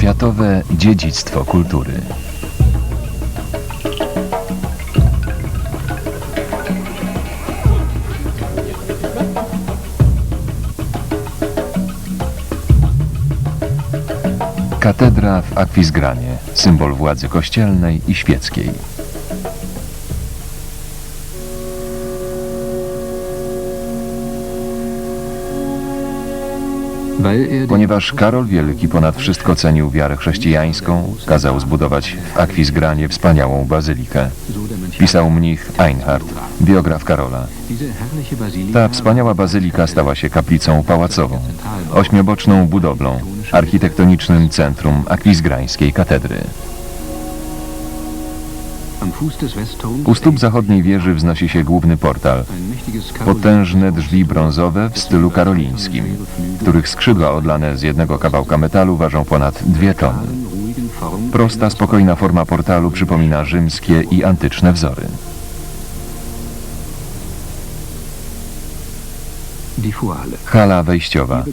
Światowe dziedzictwo kultury. Katedra w Akwizgranie, symbol władzy kościelnej i świeckiej. Ponieważ Karol Wielki ponad wszystko cenił wiarę chrześcijańską, kazał zbudować w Akwizgranie wspaniałą bazylikę. Pisał mnich Einhard, biograf Karola. Ta wspaniała bazylika stała się kaplicą pałacową, ośmioboczną budowlą, architektonicznym centrum akwizgrańskiej katedry. U stóp zachodniej wieży wznosi się główny portal, potężne drzwi brązowe w stylu karolińskim, których skrzydła odlane z jednego kawałka metalu ważą ponad dwie tony. Prosta, spokojna forma portalu przypomina rzymskie i antyczne wzory. Hala wejściowa.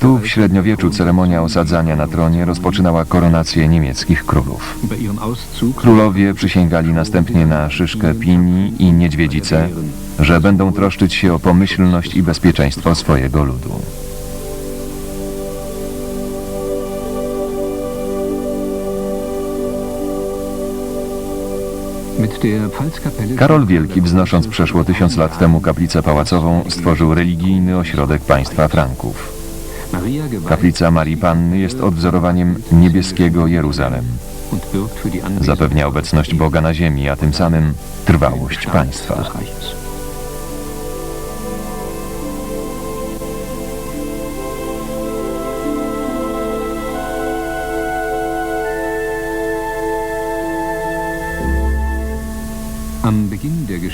Tu w średniowieczu ceremonia osadzania na tronie rozpoczynała koronację niemieckich królów. Królowie przysięgali następnie na szyszkę pini i niedźwiedzicę, że będą troszczyć się o pomyślność i bezpieczeństwo swojego ludu. Karol Wielki, wznosząc przeszło tysiąc lat temu kaplicę pałacową, stworzył religijny ośrodek państwa Franków. Kaplica Marii Panny jest odwzorowaniem niebieskiego Jeruzalem. Zapewnia obecność Boga na ziemi, a tym samym trwałość państwa.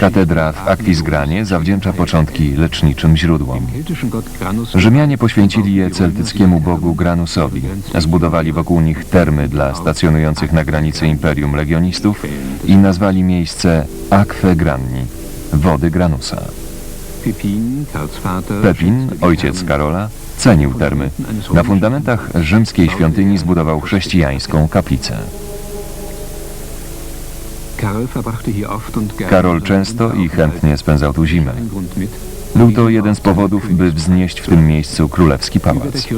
Katedra w Akwizgranie zawdzięcza początki leczniczym źródłom. Rzymianie poświęcili je celtyckiemu bogu Granusowi. Zbudowali wokół nich termy dla stacjonujących na granicy imperium legionistów i nazwali miejsce Aquae Granni, wody Granusa. Pepin, ojciec Karola, cenił termy. Na fundamentach rzymskiej świątyni zbudował chrześcijańską kaplicę. Karol często i chętnie spędzał tu zimę. Był to jeden z powodów, by wznieść w tym miejscu królewski pałac.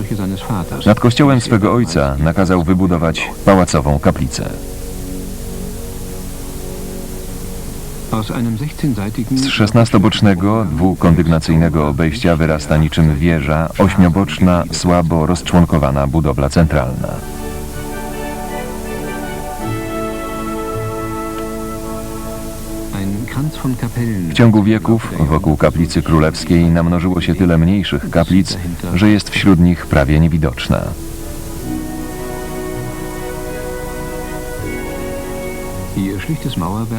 Nad kościołem swego ojca nakazał wybudować pałacową kaplicę. Z szesnastobocznego, dwukondygnacyjnego obejścia wyrasta niczym wieża ośmioboczna, słabo rozczłonkowana budowla centralna. W ciągu wieków wokół kaplicy królewskiej namnożyło się tyle mniejszych kaplic, że jest wśród nich prawie niewidoczna.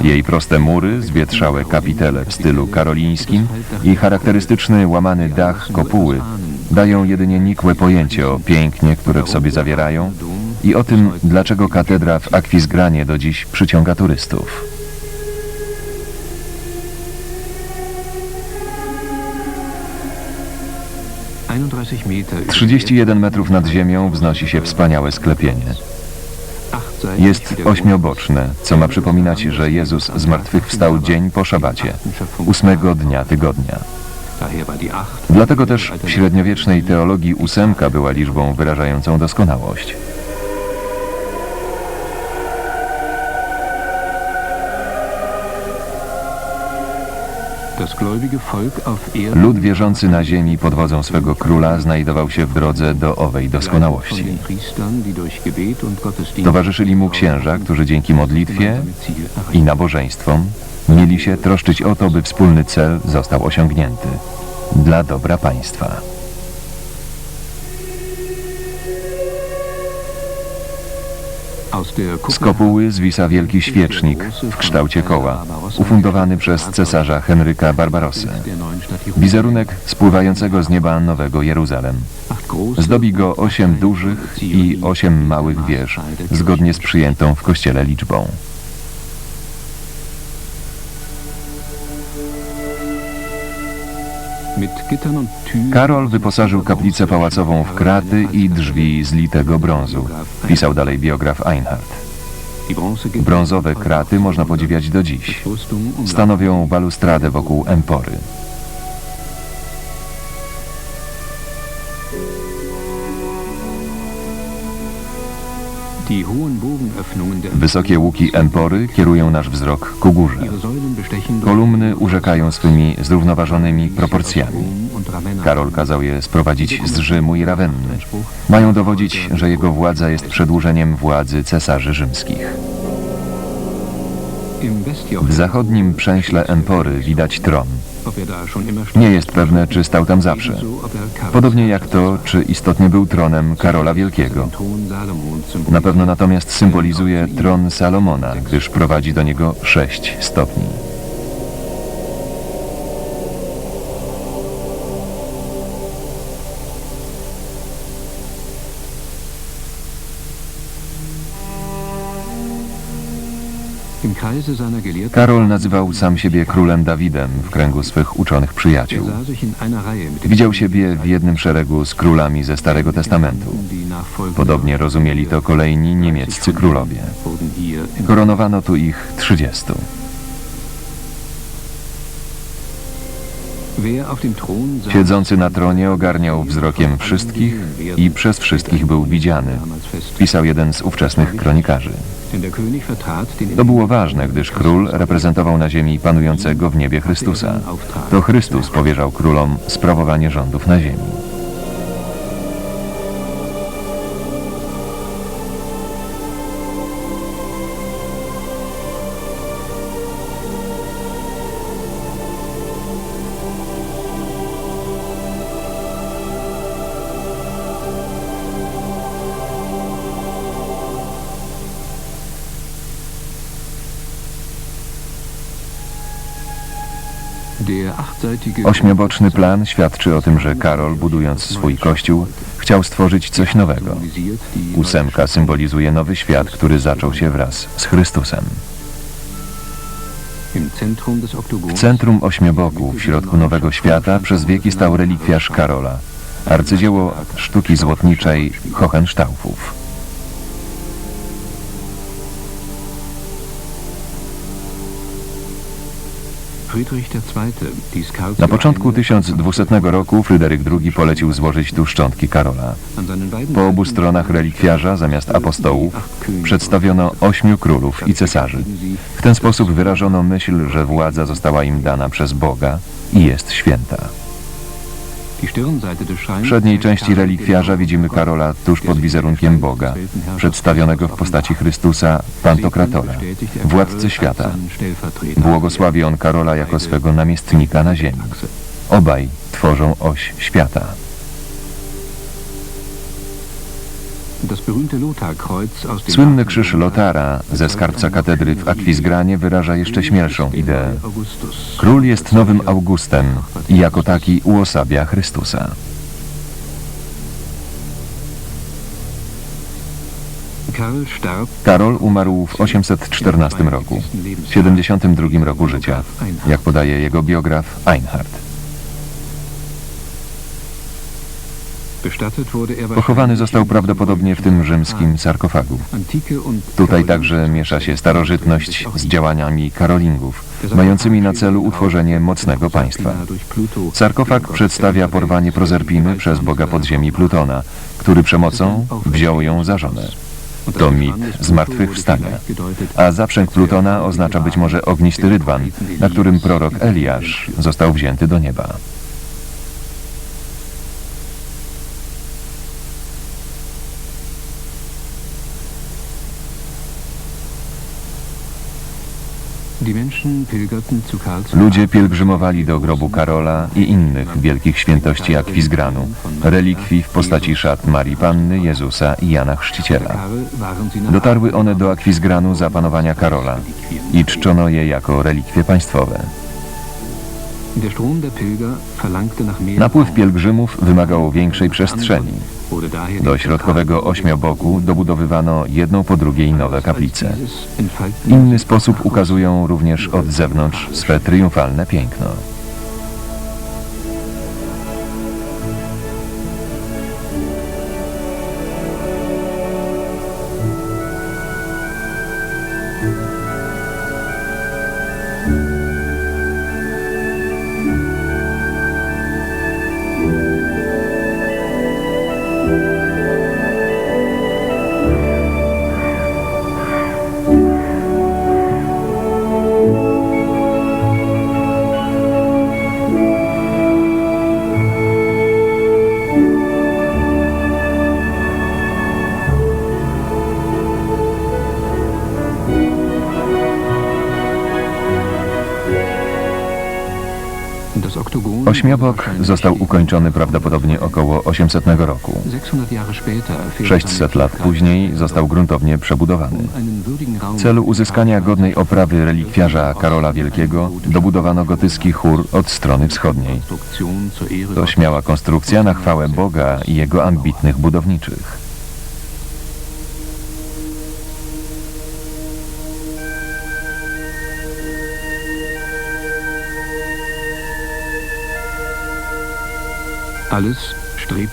Jej proste mury, zwietrzałe kapitele w stylu karolińskim i charakterystyczny łamany dach kopuły dają jedynie nikłe pojęcie o pięknie, które w sobie zawierają i o tym, dlaczego katedra w Akwizgranie do dziś przyciąga turystów. Trzydzieści jeden metrów nad ziemią wznosi się wspaniałe sklepienie. Jest ośmioboczne, co ma przypominać, że Jezus zmartwychwstał dzień po szabacie, ósmego dnia tygodnia. Dlatego też w średniowiecznej teologii ósemka była liczbą wyrażającą doskonałość. Lud wierzący na ziemi pod wodzą swego króla znajdował się w drodze do owej doskonałości. Towarzyszyli mu księża, którzy dzięki modlitwie i nabożeństwom mieli się troszczyć o to, by wspólny cel został osiągnięty dla dobra państwa. Z kopuły zwisa wielki świecznik w kształcie koła, ufundowany przez cesarza Henryka Barbarossę. Wizerunek spływającego z nieba Nowego Jeruzalem. Zdobi go osiem dużych i osiem małych wież, zgodnie z przyjętą w kościele liczbą. Karol wyposażył kaplicę pałacową w kraty i drzwi z litego brązu, pisał dalej biograf Einhard. Brązowe kraty można podziwiać do dziś. Stanowią balustradę wokół empory. Wysokie łuki empory kierują nasz wzrok ku górze. Kolumny urzekają swymi zrównoważonymi proporcjami. Karol kazał je sprowadzić z Rzymu i Rawenny. Mają dowodzić, że jego władza jest przedłużeniem władzy cesarzy rzymskich. W zachodnim przęśle empory widać tron. Nie jest pewne, czy stał tam zawsze. Podobnie jak to, czy istotnie był tronem Karola Wielkiego. Na pewno natomiast symbolizuje tron Salomona, gdyż prowadzi do niego sześć stopni. Karol nazywał sam siebie królem Dawidem w kręgu swych uczonych przyjaciół. Widział siebie w jednym szeregu z królami ze Starego Testamentu. Podobnie rozumieli to kolejni niemieccy królowie. Koronowano tu ich trzydziestu. Siedzący na tronie ogarniał wzrokiem wszystkich i przez wszystkich był widziany, pisał jeden z ówczesnych kronikarzy. To było ważne, gdyż król reprezentował na ziemi panującego w niebie Chrystusa. To Chrystus powierzał królom sprawowanie rządów na ziemi. Ośmioboczny plan świadczy o tym, że Karol, budując swój kościół, chciał stworzyć coś nowego. Ósemka symbolizuje nowy świat, który zaczął się wraz z Chrystusem. W centrum ośmioboku, w środku nowego świata, przez wieki stał relikwiarz Karola, arcydzieło sztuki złotniczej Hohenstaufów. Na początku 1200 roku Fryderyk II polecił złożyć tu szczątki Karola. Po obu stronach relikwiarza zamiast apostołów przedstawiono ośmiu królów i cesarzy. W ten sposób wyrażono myśl, że władza została im dana przez Boga i jest święta. W przedniej części relikwiarza widzimy Karola tuż pod wizerunkiem Boga, przedstawionego w postaci Chrystusa Pantokratora, władcy świata. Błogosławi on Karola jako swego namiestnika na ziemi. Obaj tworzą oś świata. Słynny krzyż Lotara ze skarbca katedry w Akwizgranie wyraża jeszcze śmielszą ideę. Król jest nowym Augustem i jako taki uosabia Chrystusa. Karol umarł w 814 roku, w 72 roku życia, jak podaje jego biograf Einhard. Pochowany został prawdopodobnie w tym rzymskim sarkofagu. Tutaj także miesza się starożytność z działaniami karolingów, mającymi na celu utworzenie mocnego państwa. Sarkofag przedstawia porwanie Prozerpiny przez boga podziemi Plutona, który przemocą wziął ją za żonę. To mit zmartwychwstania. A zaprzęg Plutona oznacza być może ognisty rydwan, na którym prorok Eliasz został wzięty do nieba. Ludzie pielgrzymowali do grobu Karola i innych wielkich świętości Akwizgranu, relikwii w postaci szat Marii Panny, Jezusa i Jana Chrzciciela. Dotarły one do Akwizgranu za panowania Karola i czczono je jako relikwie państwowe. Napływ pielgrzymów wymagał większej przestrzeni. Do środkowego ośmioboku dobudowywano jedną po drugiej nowe kaplice. Inny sposób ukazują również od zewnątrz swe triumfalne piękno. Ośmiobok został ukończony prawdopodobnie około 800 roku. 600 lat później został gruntownie przebudowany. W celu uzyskania godnej oprawy relikwiarza Karola Wielkiego dobudowano gotycki chór od strony wschodniej. To śmiała konstrukcja na chwałę Boga i jego ambitnych budowniczych.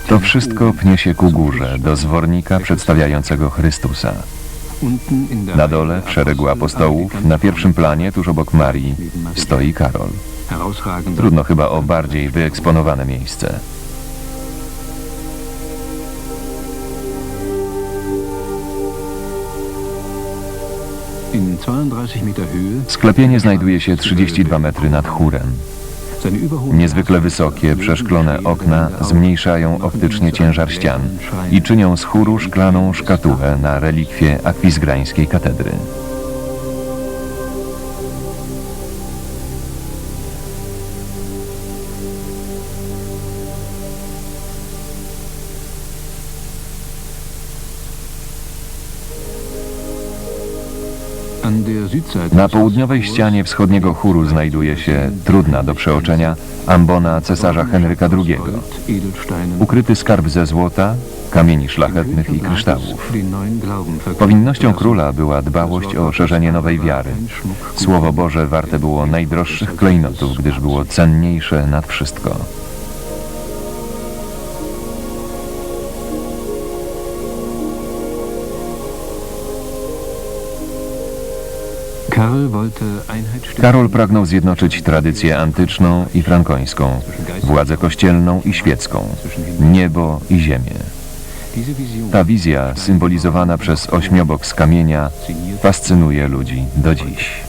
To wszystko pnie się ku górze, do zwornika przedstawiającego Chrystusa. Na dole, w szeregu apostołów, na pierwszym planie, tuż obok Marii, stoi Karol. Trudno chyba o bardziej wyeksponowane miejsce. Sklepienie znajduje się 32 metry nad chórem. Niezwykle wysokie, przeszklone okna zmniejszają optycznie ciężar ścian i czynią z chóru szklaną szkatułę na relikwie akwizgrańskiej katedry. Na południowej ścianie wschodniego chóru znajduje się, trudna do przeoczenia, ambona cesarza Henryka II. Ukryty skarb ze złota, kamieni szlachetnych i kryształów. Powinnością króla była dbałość o szerzenie nowej wiary. Słowo Boże warte było najdroższych klejnotów, gdyż było cenniejsze nad wszystko. Karol pragnął zjednoczyć tradycję antyczną i frankońską, władzę kościelną i świecką, niebo i ziemię. Ta wizja, symbolizowana przez ośmiobok z kamienia, fascynuje ludzi do dziś.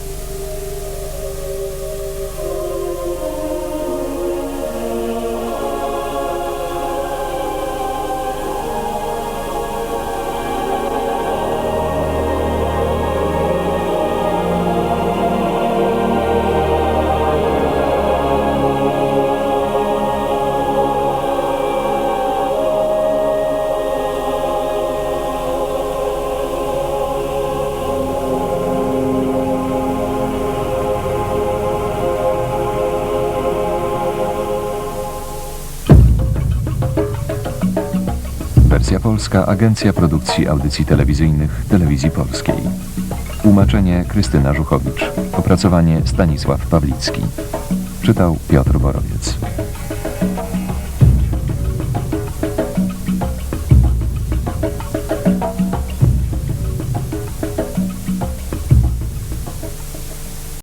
Wersja polska Agencja Produkcji Audycji Telewizyjnych Telewizji Polskiej. Tłumaczenie Krystyna Żuchowicz. Opracowanie Stanisław Pawlicki. Czytał Piotr Borowiec.